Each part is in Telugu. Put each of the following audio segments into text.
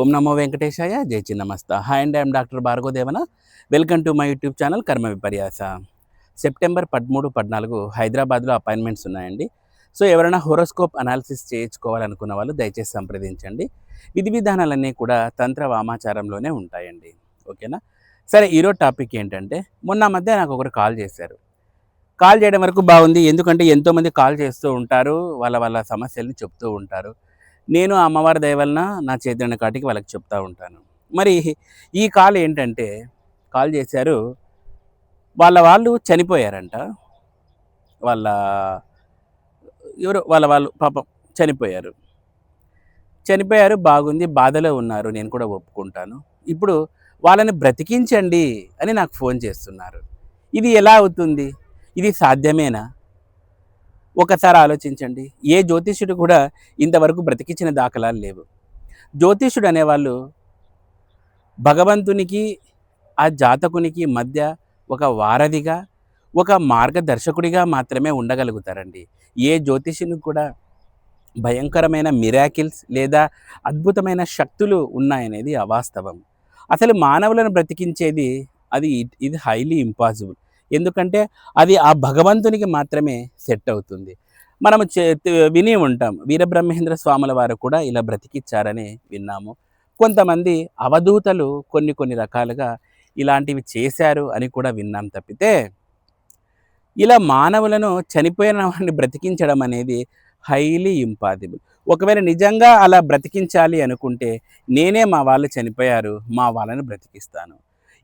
ఓం నమో వెంకటేశాయ జై Chinnamasta. Hi and I'm doctor Bhargavadevana welcome to my YouTube channel కర్మ విపర్యాస. సెప్టెంబర్ పదమూడు పద్నాలుగు హైదరాబాద్లో అపాయింట్మెంట్స్ ఉన్నాయండి. సో ఎవరైనా హోరోస్కోప్ అనాలిసిస్ చేయించుకోవాలనుకున్న వాళ్ళు దయచేసి సంప్రదించండి. విధి విధానాలన్నీ కూడా తంత్ర వామాచారంలోనే ఉంటాయండి. ఓకేనా? సరే ఈరోజు టాపిక్ ఏంటంటే మొన్న మధ్య నాకు ఒకరు కాల్ చేశారు. కాల్ చేయడం వరకు బాగుంది ఎందుకంటే ఎంతోమంది కాల్ చేస్తూ ఉంటారు వాళ్ళ వాళ్ళ సమస్యల్ని చెప్తూ ఉంటారు. నేను అమ్మవారి దయవలన నా చేతున్న కాటికి వాళ్ళకి చెప్తూ ఉంటాను. మరి ఈ కాల్ ఏంటంటే కాల్ చేశారు వాళ్ళ వాళ్ళు చనిపోయారంట. వాళ్ళ ఎవరు వాళ్ళ వాళ్ళు పాపం చనిపోయారు. చనిపోయారు బాగుంది బాధలో ఉన్నారు నేను కూడా ఒప్పుకుంటాను. ఇప్పుడు వాళ్ళని బ్రతికించండి అని నాకు ఫోన్ చేస్తున్నారు. ఇది ఎలా అవుతుంది? ఇది సాధ్యమేనా? ఒకసారి ఆలోచించండి. ఏ జ్యోతిష్యుడు కూడా ఇంతవరకు బ్రతికించిన దాఖలాలు లేవు. జ్యోతిష్యుడు అనేవాళ్ళు భగవంతునికి ఆ జాతకునికి మధ్య ఒక వారధిగా ఒక మార్గదర్శకుడిగా మాత్రమే ఉండగలుగుతారండి. ఏ జ్యోతిష్యునికి కూడా భయంకరమైన మిరాకిల్స్ లేదా అద్భుతమైన శక్తులు ఉన్నాయనేది అవాస్తవం. అసలు మానవులను బ్రతికించేది అది ఇది హైలీ ఇంపాసిబుల్ ఎందుకంటే అది ఆ భగవంతునికి మాత్రమే సెట్ అవుతుంది. మనము చే- విని ఉంటాం. వీరబ్రహ్మేంద్ర స్వాముల వారు కూడా ఇలా బ్రతికిచ్చారని విన్నాము. కొంతమంది అవధూతలు కొన్ని కొన్ని రకాలుగా ఇలాంటివి చేశారు అని కూడా విన్నాం తప్పితే ఇలా మానవులను చనిపోయిన వాడిని బ్రతికించడం అనేది హైలీ ఇంపాసిబుల్. ఒకవేళ నిజంగా అలా బ్రతికించాలి అనుకుంటే నేనే మా వాళ్ళు చనిపోయారు మా వాళ్ళని బ్రతికిస్తాను.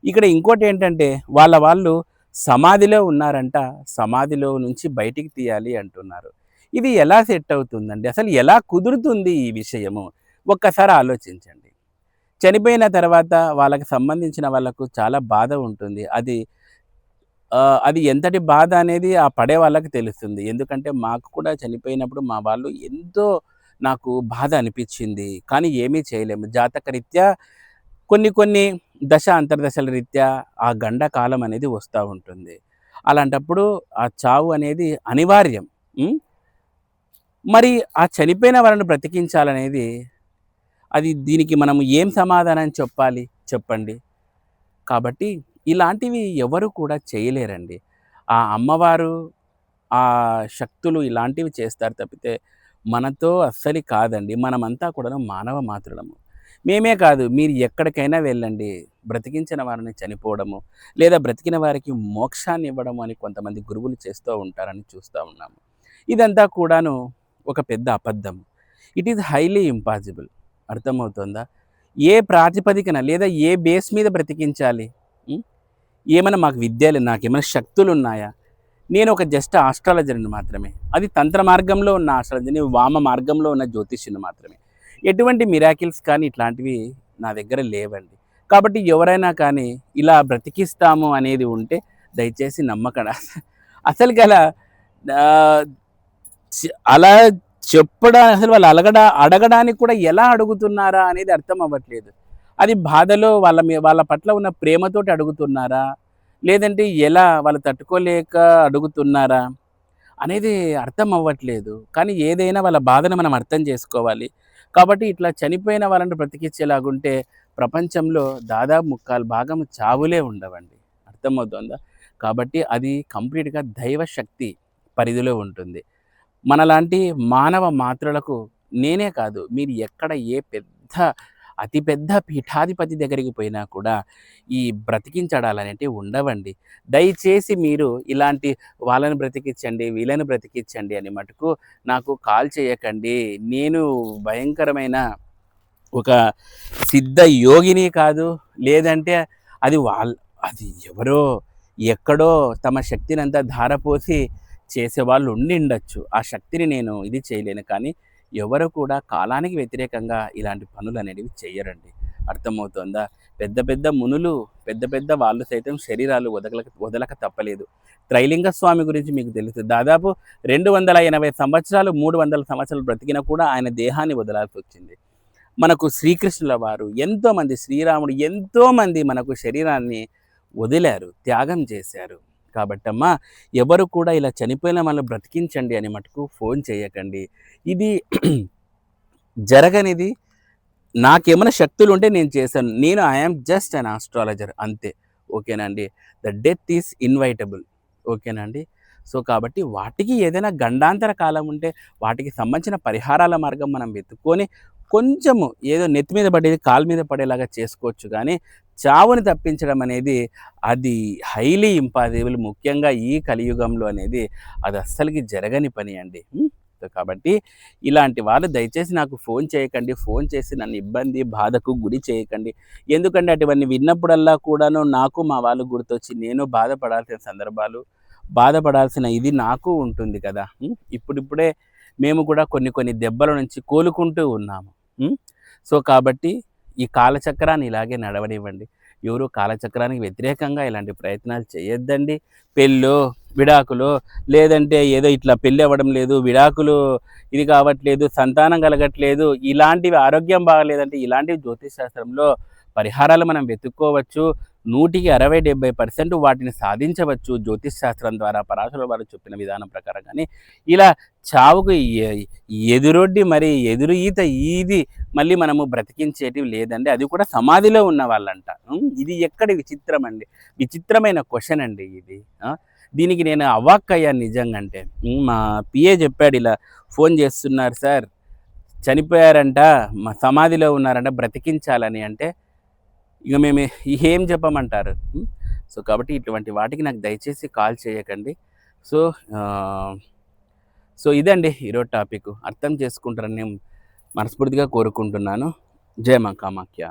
ఇక్కడ ఇంకోటి ఏంటంటే వాళ్ళ వాళ్ళు సమాధిలో ఉన్నారంట సమాధిలో నుంచి బయటికి తీయాలి అంటున్నారు. ఇది ఎలా సెట్ అవుతుందండి? అసలు ఎలా కుదురుతుంది ఈ విషయము? ఒక్కసారి ఆలోచించండి. చనిపోయిన తర్వాత వాళ్ళకి సంబంధించిన వాళ్ళకు చాలా బాధ ఉంటుంది. అది అది ఎంతటి బాధ అనేది ఆ పడే వాళ్ళకి తెలుస్తుంది. ఎందుకంటే మాకు కూడా చనిపోయినప్పుడు మా వాళ్ళు ఎంతో నాకు బాధ అనిపించింది. కానీ ఏమీ చేయలేము. జాతకరీత్యా కొన్ని కొన్ని దశ అంతర్దశల రీత్యా ఆ గండ కాలం అనేది వస్తూ ఉంటుంది. అలాంటప్పుడు ఆ చావు అనేది అనివార్యం. మరి ఆ చనిపోయిన వాళ్ళని బ్రతికించాలనేది అది దీనికి మనం ఏం సమాధానం చెప్పాలి? చెప్పండి. కాబట్టి ఇలాంటివి ఎవరు కూడా చేయలేరండి. ఆ అమ్మవారు ఆ శక్తులు ఇలాంటివి చేస్తారు తప్పితే మనతో అస్సలు కాదండి. మనమంతా కూడా మానవ మాత్రులము మేమే కాదు మీరు ఎక్కడికైనా వెళ్ళండి. బ్రతికించిన వారిని చనిపోవడము లేదా బ్రతికిన వారికి మోక్షాన్ని ఇవ్వడము అని కొంతమంది గురువులు చేస్తూ ఉంటారని చూస్తూ ఉన్నాము. ఇదంతా కూడాను ఒక పెద్ద అబద్ధం. ఇట్ ఈజ్ హైలీ ఇంపాసిబుల్ అర్థమవుతుందా? ఏ ప్రాతిపదికన లేదా ఏ బేస్ మీద బ్రతికించాలి? ఏమైనా మాకు విద్యలు నాకేమైనా శక్తులు ఉన్నాయా నేను ఒక జస్ట్ ఆస్ట్రాలజర్ని మాత్రమే. అది తంత్ర మార్గంలో ఉన్న ఆస్ట్రాలజీని వామ మార్గంలో ఉన్న జ్యోతిష్యుని మాత్రమే. ఎటువంటి మిరాకిల్స్ కానీ ఇట్లాంటివి నా దగ్గర లేవండి. కాబట్టి ఎవరైనా కానీ ఇలా బ్రతికిస్తాము అనేది ఉంటే దయచేసి నమ్మకడ అసలు గల అలా చెప్పడా అసలు వాళ్ళు అలగడ అడగడానికి కూడా ఎలా అడుగుతున్నారా అనేది అర్థం అవ్వట్లేదు. అది బాధలో వాళ్ళ మీ వాళ్ళ పట్ల ఉన్న ప్రేమతోటి అడుగుతున్నారా? లేదంటే ఎలా వాళ్ళు తట్టుకోలేక అడుగుతున్నారా? అనేది అర్థం అవ్వట్లేదు. కానీ ఏదైనా వాళ్ళ బాధను మనం అర్థం చేసుకోవాలి. కాబట్టి ఇట్లా చనిపోయిన వాళ్ళని బ్రతికించేలాగుంటే ప్రపంచంలో దాదాపు ముక్కాలు భాగం చావులే ఉండవండి. అర్థమవుతుందా? కాబట్టి అది కంప్లీట్గా దైవ శక్తి పరిధిలో ఉంటుంది. మనలాంటి మానవ మాత్రులకు నేనే కాదు మీరు ఎక్కడ ఏ పెద్ద అతిపెద్ద పీఠాధిపతి దగ్గరికి పోయినా కూడా ఈ బ్రతికించడాలు ఉండవండి. దయచేసి మీరు ఇలాంటి వాళ్ళని బ్రతికించండి వీళ్ళని బ్రతికించండి అని మటుకు నాకు కాల్ చేయకండి. నేను భయంకరమైన ఒక సిద్ధ యోగిని కాదు. లేదంటే అది వాళ్ళ అది ఎవరో ఎక్కడో తమ శక్తిని అంతా ధారపోసి చేసేవాళ్ళు ఉండి ఉండొచ్చు. ఆ శక్తిని నేను ఇది చేయలేను. కానీ ఎవరు కూడా కాలానికి వ్యతిరేకంగా ఇలాంటి పనులు అనేవి చేయరండి అర్థమవుతుందా? పెద్ద పెద్ద మునులు పెద్ద పెద్ద వాళ్ళు సైతం శరీరాలు వదలక వదలక తప్పలేదు. త్రైలింగ స్వామి గురించి మీకు తెలుసు. దాదాపు రెండు వందల ఎనభై సంవత్సరాలు మూడు వందల సంవత్సరాలు బ్రతికినా కూడా ఆయన దేహాన్ని వదలాల్సి వచ్చింది. మనకు శ్రీకృష్ణుల వారు ఎంతోమంది శ్రీరాముడు ఎంతోమంది మనకు శరీరాన్ని వదిలారు త్యాగం చేశారు. కాబట్టి అమ్మ ఎవరు కూడా ఇలా చనిపోయిన వాళ్ళు బ్రతికించండి అని మటుకు ఫోన్ చేయకండి. ఇది జరగనిది. నాకేమైనా శక్తులు ఉంటే నేను చేశాను. నేను ఐఎమ్ జస్ట్ అన్ ఆస్ట్రాలజర్ అంతే. ఓకేనండి ద డెత్ ఈస్ ఇన్వైటబుల్ ఓకేనండి సో కాబట్టి వాటికి ఏదైనా గండాంతర కాలం ఉంటే వాటికి సంబంధించిన పరిహారాల మార్గం మనం వెతుక్కొని కొంచెము ఏదో నెత్తి మీద పడేది కాలు మీద పడేలాగా చేసుకోవచ్చు. కానీ చావుని తప్పించడం అనేది అది హైలీ ఇంపాసిబుల్. ముఖ్యంగా ఈ కలియుగంలో అనేది అది అస్సలకి జరగని పని అండి. సో కాబట్టి ఇలాంటి వాళ్ళు దయచేసి నాకు ఫోన్ చేయకండి. ఫోన్ చేసి నన్ను ఇబ్బంది బాధకు గురి చేయకండి. ఎందుకంటే అటువన్నీ విన్నప్పుడల్లా కూడాను నాకు మా వాళ్ళు గుర్తొచ్చి నేను బాధపడాల్సిన సందర్భాలు బాధపడాల్సిన ఇది నాకు ఉంటుంది కదా. ఇప్పుడిప్పుడే మేము కూడా కొన్ని కొన్ని దెబ్బల నుంచి కోలుకుంటూ ఉన్నాము. సో కాబట్టి ఈ కాలచక్రాన్ని ఇలాగే నడవనివ్వండి. ఎవరు కాలచక్రానికి వ్యతిరేకంగా ఇలాంటి ప్రయత్నాలు చేయొద్దండి. పెళ్ళు విడాకులు లేదంటే ఏదో ఇట్లా పెళ్ళి అవ్వడం లేదు విడాకులు ఇది కావట్లేదు సంతానం కలగట్లేదు ఇలాంటివి ఆరోగ్యం బాగలేదంటే ఇలాంటివి జ్యోతిష్ శాస్త్రంలో పరిహారాలు మనం వెతుక్కోవచ్చు. నూటికి అరవై డెబ్బై పర్సెంట్ వాటిని సాధించవచ్చు. జ్యోతిష్ శాస్త్రం ద్వారా పరాశుల వారు చెప్పిన విధానం ప్రకారం కానీ ఇలా చావుకు ఎదురొడ్డి మరి ఎదురు ఈత ఈది మళ్ళీ మనము బ్రతికించేటివి లేదండి. అది కూడా సమాధిలో ఉన్న వాళ్ళంట. ఇది ఎక్కడి విచిత్రం అండి? విచిత్రమైన క్వశ్చన్ అండి ఇది. దీనికి నేను అవాక్కయ్యాను నిజంగా అంటే మా పిఏ చెప్పాడు ఇలా ఫోన్ చేస్తున్నారు సార్ చనిపోయారంట మా సమాధిలో ఉన్నారంట బ్రతికించాలని అంటే ఇక మేము ఏం చెప్పమంటారు? సో కాబట్టి ఇటువంటి వాటికి నాకు దయచేసి కాల్ చేయకండి. సో సో ఇదండి ఈరోజు టాపిక్. అర్థం చేసుకుంటారని నేను మనస్ఫూర్తిగా కోరుకుంటున్నాను. జయ మా కామాఖ్య